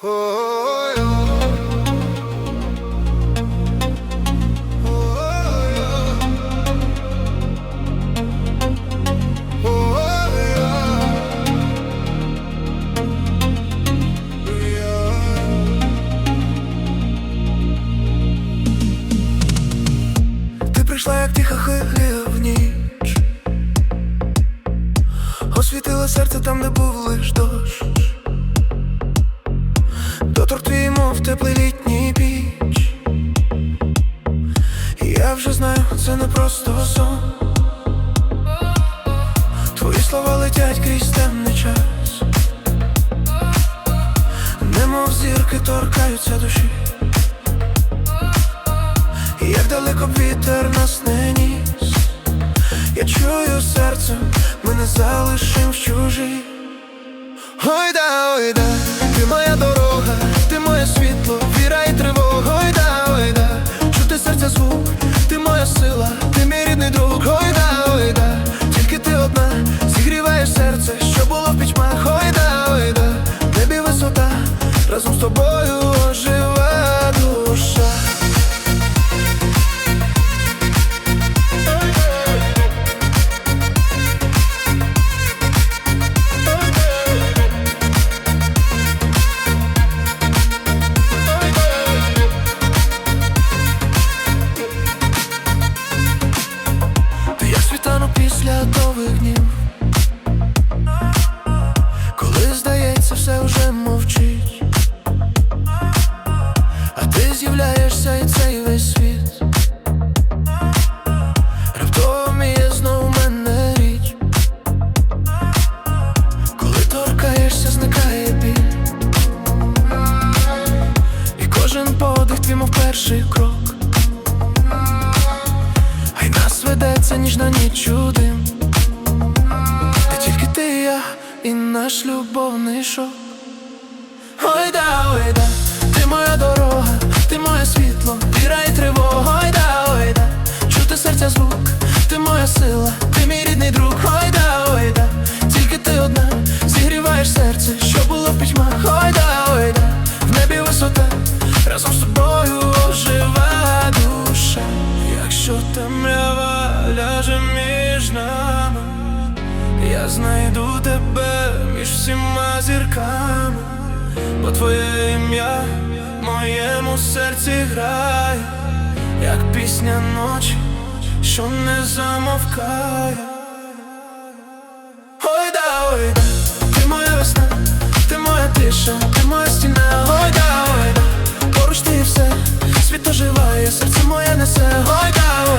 Прийшла, як тиха хвиля в ніч. Освітила серце там, де був лиш дощ Я вже знаю, це не просто сон. Твої слова летять крізь темний час. Немов зірки торкаються душі. Як далеко вітер нас не ніс. Я чую серцем, ми не залишим в чужі Ой да, ой да, ти моя дорога, тобою оживе душа. Ти як світанок після довгих днів все вже мовчить з'являєшся і цей весь світ. Раптово є знову мене річ. Коли торкаєшся, зникає біль. І кожен подих твій, мов перший крок. Хай нас ведеться ніжна ніч у дим. Де тільки ти, я і наш любовний шок. Ой да, ой да, сила, ти мій рідний друг, ой да, ой да, тільки ти одна, зігріваєш серце, що було в пітьмах, ой да, ой да, в небі висота, разом з тобою оживе душа. Якщо темрява ляже між нами, я знайду тебе між всіма зірками, бо твоє ім'я в моєму серці грає, як пісня ночі, що не замовкає. Ойда, ойда, ти моя весна, ти моя тиша, ти моя стіна, ойда, ойда, поруч ти все, світ оживає, серце моє несе, ойда.